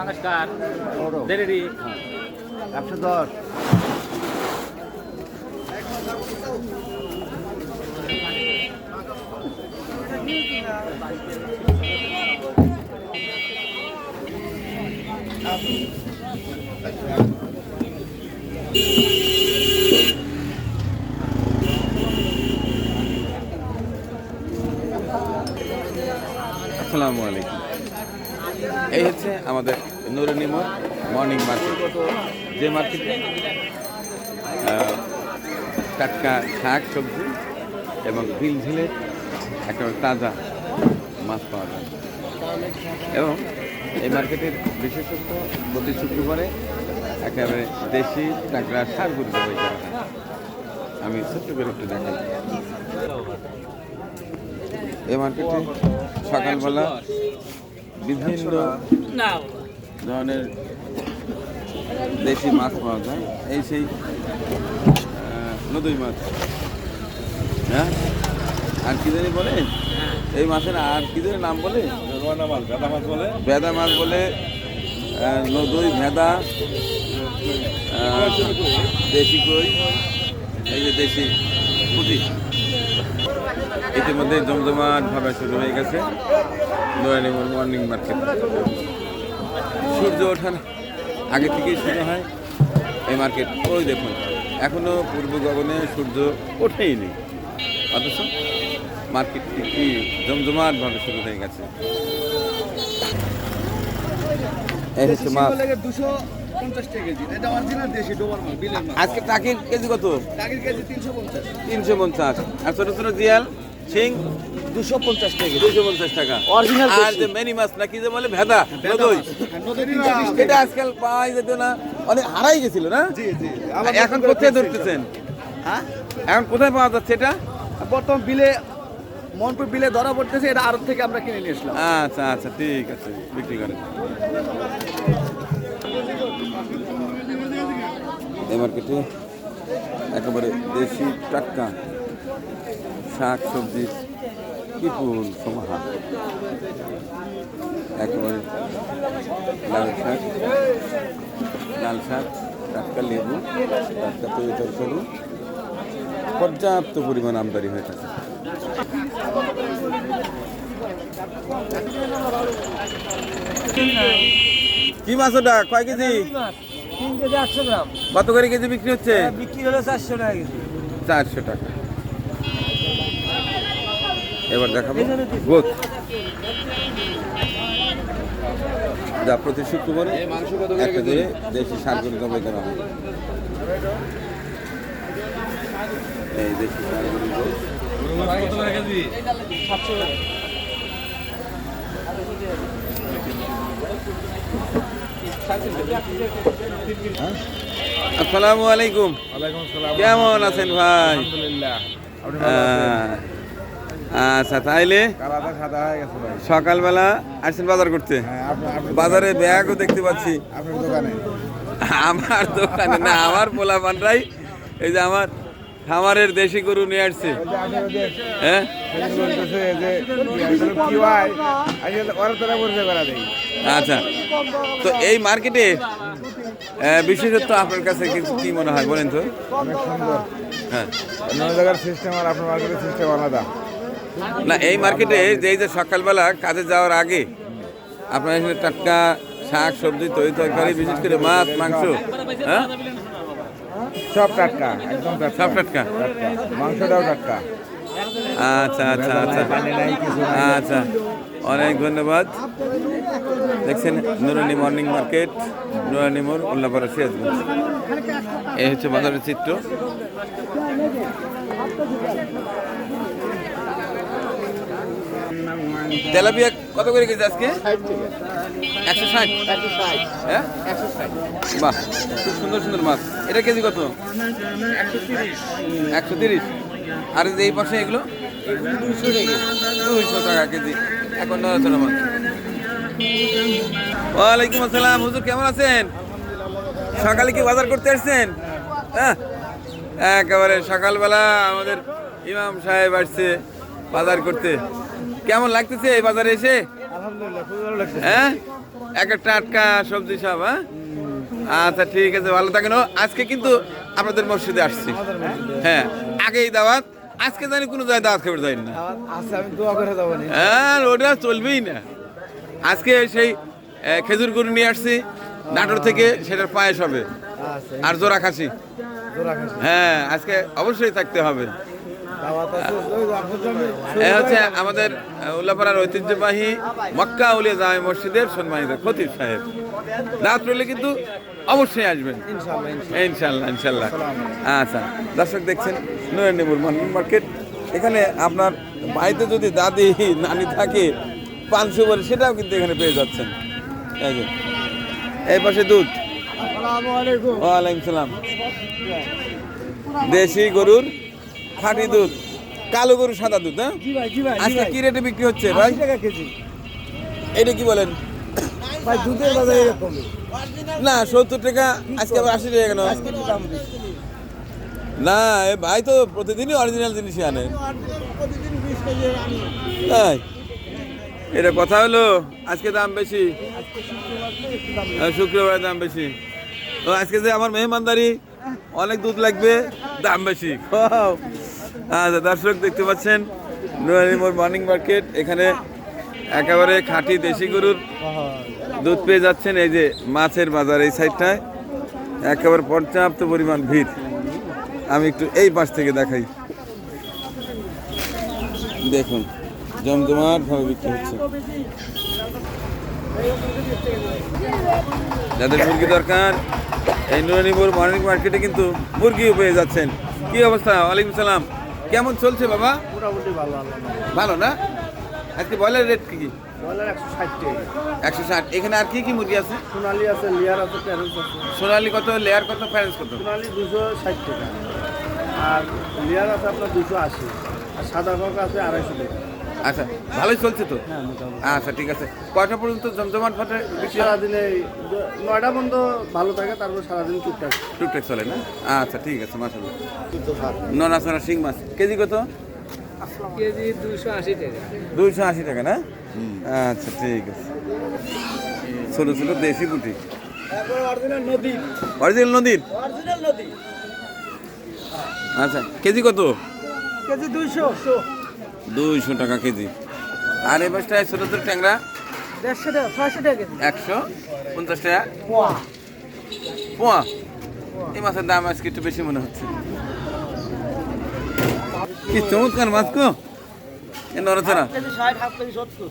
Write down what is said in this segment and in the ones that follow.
পাঙ্গাসকার দেরেরি একশো দশ। আসসালামু আলাইকুম। এই হচ্ছে আমাদের নুরনিমোর মর্নিং মার্কেট। যে মার্কেটে টাটকা শাক, সবজি এবং বিল ঝিলে একেবারে তাজা মাছ পাওয়া যায়। এবং এই মার্কেটের বিশেষত্ব, প্রতি শুক্রবারে একেবারে দেশি টাকরা শাকগুলো জবাই করা হয়। আমি ছোট্ট করে একটু দেখাই। এই মার্কেটে সকালবেলা বিভিন্ন ধরনের দেশি মাছ পাওয়া যায়। এই সেই নদী মাছ। হ্যাঁ? আর কি জানি বলে? এই মাছের আর কি জানি নাম বলে? ভেদা মাছ বলে? নদই ভেদা দেশি কই? এই যে দেশি পুঁটি। ইতিমধ্যে জমজমাট ভাবে শুরু হয়ে গেছে। নয়ানিমুর মর্নিং মার্কেট। সূর্য ওঠার আগে থেকেই শুরু হয় এই মার্কেট। ওই দেখুন এখনও পূর্ব গগনে সূর্য ওঠেই নেই। অথচ মার্কেটটি কি জমজমাটভাবে শুরু হয়ে গেছে। এই হচ্ছে মাছ আজকে টাকির কেজি কত? টাকির কেজি তিনশো পঞ্চাশ। তিনশো পঞ্চাশ। আর ছোট ছোট জিয়াল? শিং দুশো পঞ্চাশ টাকা। দুইশো পঞ্চাশ টাকা। Original আর যে মেনি মাছ না কি যে বলে ভেদা নদই। এটা আজকাল পাওয়া যেত না। অনেক হারাই গেছিল না? জি জি। এখন কোথায় ধরতেছেন? হ্যাঁ? এখন কোথায় পাওয়া যাচ্ছে এটা? বর্তমান বিলে মনপুর বিলে ধরা পড়তেছে এটা আড়ত থেকে আমরা কিনে নিয়ে আসলাম। আচ্ছা আচ্ছা ঠিক আছে বিক্রি করেন। এই মার্কেটে একেবারে দেশি টাটকা। শাক সবজি বিপুল সমাহার। একেবারে লাল শাক লাল শাক টাটকা লেবু টাটকা তৈরি তরকারি। পর্যাপ্ত পরিমাণ আমদানি হয়ে থাকে। কি মাছ ওটা? কয় কেজি? তিন কেজি আটশো গ্রাম। কত করে কেজি বিক্রি হচ্ছে? বিক্রি হলো চারশো টাকা কেজি। চারশো টাকা। এবার দেখাবো। গোত যা প্রতি শুক্রবারে একটা করে দেশি শাকগুলো জবাই করা হয়। এই দেশি শাকগুলো আসসালামু আলাইকুম। কেমন আছেন ভাই? আলহামদুলিল্লাহ। আচ্ছা তাইলে সকালবেলা আসছেন বাজার করতে? হ্যাঁ বাজারে ব্যাগও দেখতে পাচ্ছি। আমার দোকানে না আমার পোলা পানরাই এই যে আমার খামারের দেশি গরু নিয়ে আসছে। হ্যাঁ? আচ্ছা তো এই মার্কেটে আহ, বিশেষত্ব আপনার কাছে কিছু কি মনে হয় বলেন তো? হ্যাঁ। জায়গার সিস্টেম আর আপনার মার্কেটের সিস্টেম আলাদা। না এই মার্কেটে যে এই যে সকালবেলা কাজে যাওয়ার আগে আপনার এখানে টাটকা শাক সবজি তৈরি তরকারি বিশেষ করে মাছ মাংস হ্যাঁ? সব টাটকা একদম সব টাটকা? মাংসটাও টাটকা। আচ্ছা আচ্ছা আচ্ছা। আচ্ছা অনেক ধন্যবাদ। দেখছেন নুরানি মর্নিং মার্কেট নুরানি মোড় উল্লাপাড়া সিরাজগঞ্জ। এই হচ্ছে বাজারের চিত্র। তেলাপিয়া কত করে কেজি আজকে? একশো ষাট। হ্যাঁ? বাহ, খুব সুন্দর সুন্দর মাছ। এটা কেজি কত? একশো তিরিশ। আর যে এই পাশে এগুলো? দুইশো টাকা কেজি। এখন নড়াচড়া মাছ। ওয়ালাইকুম আসসালাম। হুজুর, কেমন আছেন? সকালে কি বাজার করতে আসছেন? হ্যাঁ? একেবারে সকালবেলা আমাদের ইমাম সাহেব আসছে বাজার করতে। কেমন লাগতেছে এই বাজারে এসে? হ্যাঁ? এক একটা টাটকা সবজি সব হ্যাঁ? আচ্ছা ঠিক আছে ভালো থাকেন। আজকে কিন্তু আপনাদের মসজিদে আসছি। হ্যাঁ আগেই দাওয়াত আজকে জানি কোনো জায়গায় দাওয়াত খাবার যাই নি। হ্যাঁ ওটা চলবেই না। আজকে সেই খেজুর গুড় নিয়ে আসছি নাটোর থেকে সেটার পায়েস হবে। আচ্ছা। আর জোড়া খাসি। হ্যাঁ আজকে অবশ্যই থাকতে হবে। এ হচ্ছে আমাদের উল্লাপাড়ার ঐতিহ্যবাহী মক্কা উলিয়া জামে মসজিদের সম্মানিত খতিব সাহেব। রাত রইলে কিন্তু অবশ্যই আসবেন। ইনশাল্লাহ ইনশাল্লাহ আচ্ছা দর্শক দেখছেন নয়ন নেবুর মার্কেট। এখানে আপনার বাড়িতে যদি দাদি নানি থাকে পাঁচশো বলে সেটাও কিন্তু এখানে পেয়ে যাচ্ছেন। এই পাশে দুধ। ওয়ালাইকুম সালাম। দেশি গরুর খাঁটি দুধ। কালো গরু সাদা দুধ হ্যাঁ? আজকে কি রেটে বিক্রি হচ্ছে ভাই? টাকা কেজি। এটা কি বলেন? ভাই দুধের বাজার এরকম। না সত্তর টাকা আজকে আবার আশি টাকা কেন? না এ ভাই তো প্রতিদিনই অরিজিনাল জিনিসই আনে। প্রতিদিন 20 কেজি আনি। তাই? এটা কথা হলো আজকে দাম বেশি। শুক্রবারে দাম বেশি। তো আজকে যে আমার মেহমানদারি অনেক দুধ লাগবে দাম বেশি। আচ্ছা দর্শক দেখতে পাচ্ছেন নোয়ারিমোর মর্নিং মার্কেট এখানে একেবারে খাঁটি দেশি গরুর দুধ পেয়ে যাচ্ছেন, এই যে মাছের বাজার এই সাইডটায় একেবারে পর্যাপ্ত পরিমাণ ভিড়। আমি একটু এই পাশ থেকে দেখাই। দেখুন জমজমাট ভাবে বিক্রি হচ্ছে। যাদের মুরগি দরকার, এই নুরানিপুর মর্নিং মার্কেটে কিন্তু মুরগিও পেয়ে যাচ্ছেন। কি অবস্থা? ওয়ালাইকুম সালাম। কেমন চলছে বাবা? মোটামুটি ভালো ভালো না? আজকে ব্রয়লার রেট কি? কি ডলার 160 টাকা। একশো ষাট। এখানে আর কি কি মুরগি আছে? সোনালি আছে লেয়ার আছে প্যারেন্স আছে। সোনালি কত লেয়ার কত ফ্যারেন্স কত? সোনালি 260 টাকা। আর লেয়ার আছে আপনার 280 আর সাদা কক আছে 250 টাকা। আচ্ছা ভালোই চলছে তো? হ্যাঁ আচ্ছা ঠিক আছে। কয়টা পর্যন্ত জমজমাট ফাটে? সারাদিনে নয়টা পর্যন্ত ভালো থাকে তারপর সারাদিন টুকটাক। টুকটাক চলে না? আচ্ছা ঠিক আছে মাসাল্লাহ ননা সোনা শিং মাছ। কেজি কত? কেজি দুশো আশি টাকা। দুইশো আশি টাকা না? আচ্ছা ঠিক আছে। ছোট ছোট দেশি পুঁটি। অরিজিনাল নদী। অরিজিনাল নদীর নদী। আচ্ছা কেজি কত? কেজি 200 দুইশো টাকা কেজি। আর এই মাছটায় ছোট ছোট ট্যাংরা? 150 টাকা 600 টাকা কেজি। একশো পঞ্চাশ টাকা? পোয়া। পোয়া? এই মাছের দাম আজকে একটু বেশি মনে হচ্ছে। কি চমৎকার মাছ কো এ নড়াচড়া। কেজি 60 হাফ কেজি 70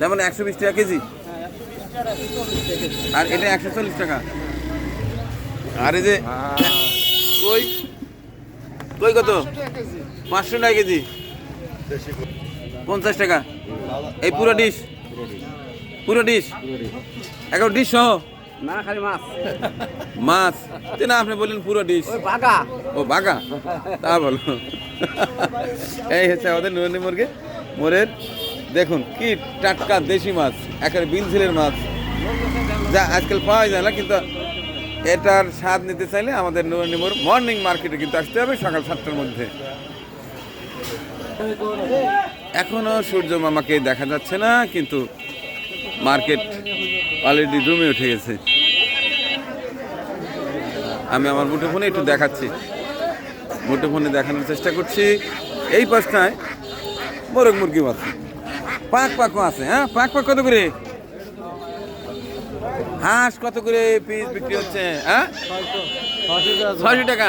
যেমন একশো বিশ টাকা কেজি? আর এটা একশো চল্লিশ টাকা। আর এই যে কই? কই কত? পাঁচশো টাকা কেজি। পঞ্চাশ টাকা। এই পুরো ডিশ পুরো ডিশ এখন ডিশ সহ? না খালি মাছ। মাছ? তে না আপনি বললেন পুরো ডিশ ও বাঘা? তা বলো। এই হচ্ছে আমাদের মুরগি। মোরের দেখুন কি টাটকা দেশি মাছ একেবারে বিনঝিলের মাছ। যা আজকাল পাওয়া যায় না কিন্তু এটার স্বাদ নিতে চাইলে আমাদের নন্দীমোর মর্নিং মার্কেটে কিন্তু আসতে হবে সকাল সাতটার মধ্যে। এখনও সূর্য মামাকে দেখা যাচ্ছে না কিন্তু মার্কেট অলরেডি জমে উঠে গেছে। আমি আমার মুঠোফোনে একটু দেখাচ্ছি। মুঠোফোনে দেখানোর চেষ্টা করছি। এই পাশটায় মোরগ মুরগি আছে পাক পাকও আছে হ্যাঁ? পাক পাক কত করে? হাঁস কত করে পিস বিক্রি হচ্ছে হ্যাঁ? ছয়শো টাকা।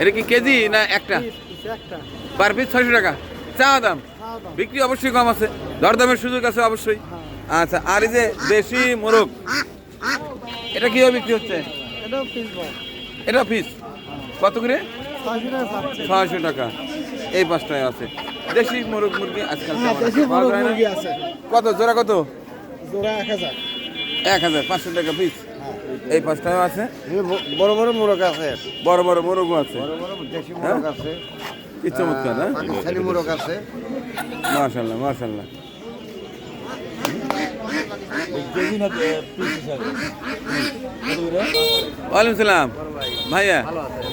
এটা কি কেজি না একটা? পার পিস ছয়শো টাকা। চা দাম? বিক্রি অবশ্যই কম আছে। দরদামের সুযোগ আছে অবশ্যই। আচ্ছা আর এই যে দেশি মোরগ এটা কীভাবে বিক্রি হচ্ছে? এটা পিস কত করে? ছয়শো টাকা এই পাঁচটায় আছে। দেশি মোরগ মুরগি আজকাল হ্যাঁ কত? জোড়া কত? জোড়া এক হাজার। এক হাজার পাঁচশো টাকা পিস এই পাঁচটা আছে? বড় বড় মোরগ আছে। বড় বড় মোরগও আছে। দেশি হ্যাঁ? মোরগ আছে। কি চমৎকার হ্যাঁ? মোরগ আছে। মাশাল্লাহ মার্শাল্লাহ ওয়ালাইকুম সালাম। ভাইয়া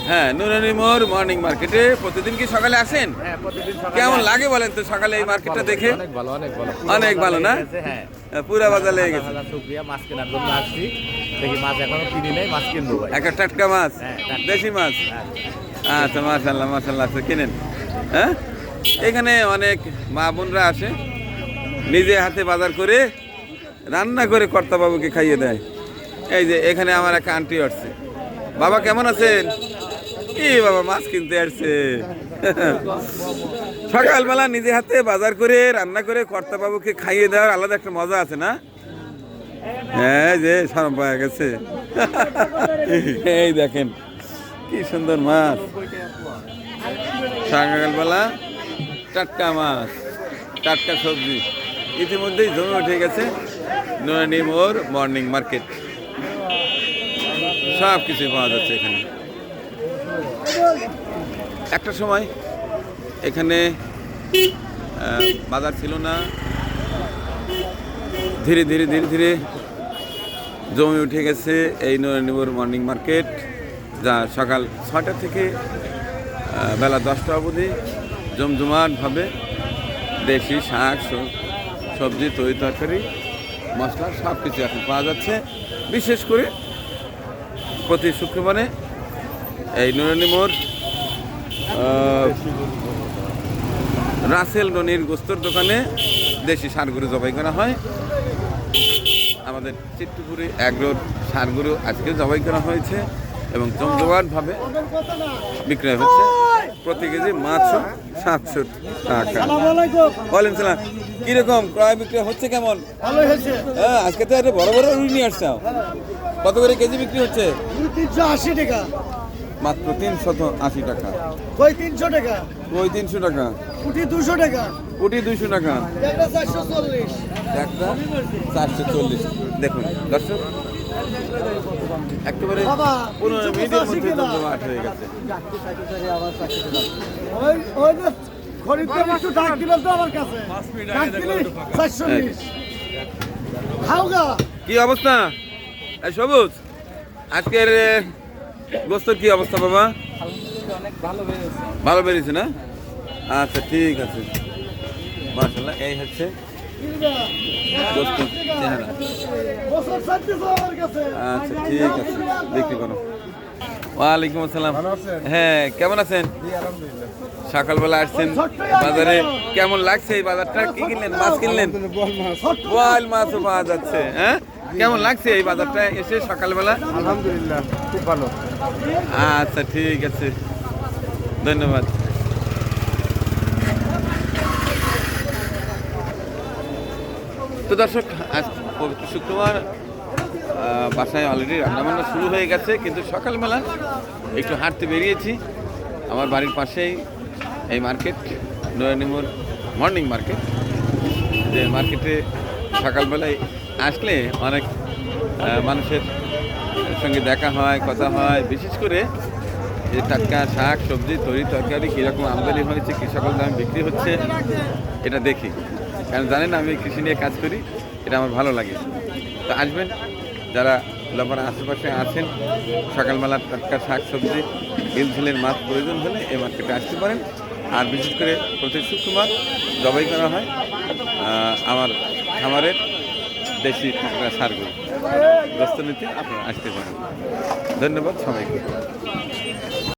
হ্যাঁ নুরানি মোর মর্নিং মার্কেটে প্রতিদিন কি সকালে আসেন? হ্যাঁ কেমন লাগে বলেন তো সকালে এই মার্কেটটা দেখে? অনেক ভালো না? হ্যাঁ। পুরা বাজার লেগে গেছে। হাজার মাছ কেনার জন্য আসছি। দেখি মাছ এখনও কিনি নাই মাছ কিনবো একটা টাটকা মাছ? হ্যাঁ, দেশি মাছ? হ্যাঁ। আচ্ছা মাশাল্লাহ মাশাল্লাহ আচ্ছা কিনেন। হ্যাঁ? এখানে অনেক মা বোনরা আসে। নিজে হাতে বাজার করে রান্না করে কর্তা বাবুকে খাইয়ে দেয়। এই যে এখানে আমার এক আন্টি আসছে। বাবা, কেমন আছেন? কি বাবা, মাছ কিনতে আসছে। সকালবেলা নিজে হাতে বাজার করে রান্না করে কর্তা বাবুকে খাইয়ে দেওয়ার আলাদা একটা মজা আছে না? হ্যাঁ যে সরম পাওয়া গেছে। এই দেখেন, কি সুন্দর মাছ। সকালবেলা টাটকা মাছ, টাটকা সবজি। ইতিমধ্যেই জমে উঠে গেছে। নয়নি মোর মর্নিং মার্কেট। সব কিছু পাওয়া যাচ্ছে এখানে। একটা সময় এখানে বাজার ছিল না। ধীরে ধীরে ধীরে ধীরে জমে উঠে গেছে এই নরেন্দ্রপুর মর্নিং মার্কেট, যা সকাল ছটা থেকে বেলা দশটা অবধি জমজমাটভাবে দেশি শাক সবজি, তরি তরকারি মশলা সব কিছু এখন পাওয়া যাচ্ছে। বিশেষ করে প্রতি শুক্রবারে এই নুরানিমোর রাসেল ননির গোস্তর দোকানে দেশি সারগুলো জবাই করা হয়। আমাদের চিত্তপুরে এগ্রোর সারগুলো আজকে জবাই করা হয়েছে এবং জমজমাটভাবে বিক্রয় হচ্ছে। প্রতি কেজি মাছশো সাতশো টাকা। ওয়ালাইকুম সালাম। কীরকম ক্রয় বিক্রয় হচ্ছে কেমন? ভালো হয়েছে। হ্যাঁ আজকে তো একটা বড় বড় রুই নিয়ে আসছো কত করে কেজি বিক্রি হচ্ছে? তিনশো আশি টাকা। মাত্র তিনশত আশি টাকা। কই তিনশো টাকা? ওই তিনশো টাকা? কুটি দুশো টাকা। কোটি দুইশো টাকা। একটা চারশো চল্লিশ। একটা চারশো চল্লিশ। দেখুন দর্শক একেবারে বাবা, পনেরো মিনিটের মধ্যে কিলো। হয়ে গেছে। ওই ওই যে খরিদ্দার একটু ডাক দিবেন তো আমার কাছে। ডাক দিলে? চারশো বিশ। গা। কি অবস্থা? এই সবুজ আজকের গোস্তর কি অবস্থা বাবা? ভালো ভালো বেরিয়েছে না? আচ্ছা ঠিক আছে। মার্শাল্লাহ এই হচ্ছে আচ্ছা ঠিক আছে। বিক্রি করো ওয়ালাইকুম আসসালাম। হ্যাঁ কেমন আছেন? সকালবেলা আসছেন বাজারে। কেমন লাগছে এই বাজারটা? কি কিনলেন? মাছ কিনলেন? বোয়াল মাছও পাওয়া যাচ্ছে। হ্যাঁ? কেমন লাগছে এই বাজারটা এসে সকালবেলা? আলহামদুলিল্লাহ খুব ভালো। আচ্ছা ঠিক আছে। ধন্যবাদ। তো দর্শক, আজ পবিত্র শুক্রবার বাসায় অলরেডি রান্নাবান্না শুরু হয়ে গেছে, কিন্তু সকালবেলা একটু হাঁটতে বেরিয়েছি। আমার বাড়ির পাশেই এই মার্কেট নয়নিমোর মর্নিং মার্কেট যে মার্কেটে সকালবেলায় আসলে অনেক মানুষের সঙ্গে দেখা হয়, কথা হয়, বিশেষ করে যে টাটকা শাক, সবজি, তরি তরকারি, কীরকম আমদানি হয়েছে, কী সকল দামে বিক্রি হচ্ছে, এটা দেখি। কারণ জানেন আমি কৃষি নিয়ে কাজ করি, এটা আমার ভালো লাগে। তো আসবেন, যারা লাপার আশেপাশে আছেন, সকালবেলা টাটকা শাক, সবজি বিলঝিলের মাছ প্রয়োজন হলে এই মার্কেটে আসতে পারেন। আর বিশেষ করে প্রতি শুক্রবার জবাই করা হয় আমার খামারের দেশি টাটকা সারগুলো। দস্ত নিতে আপনারা আসতে পারেন। ধন্যবাদ সবাইকে।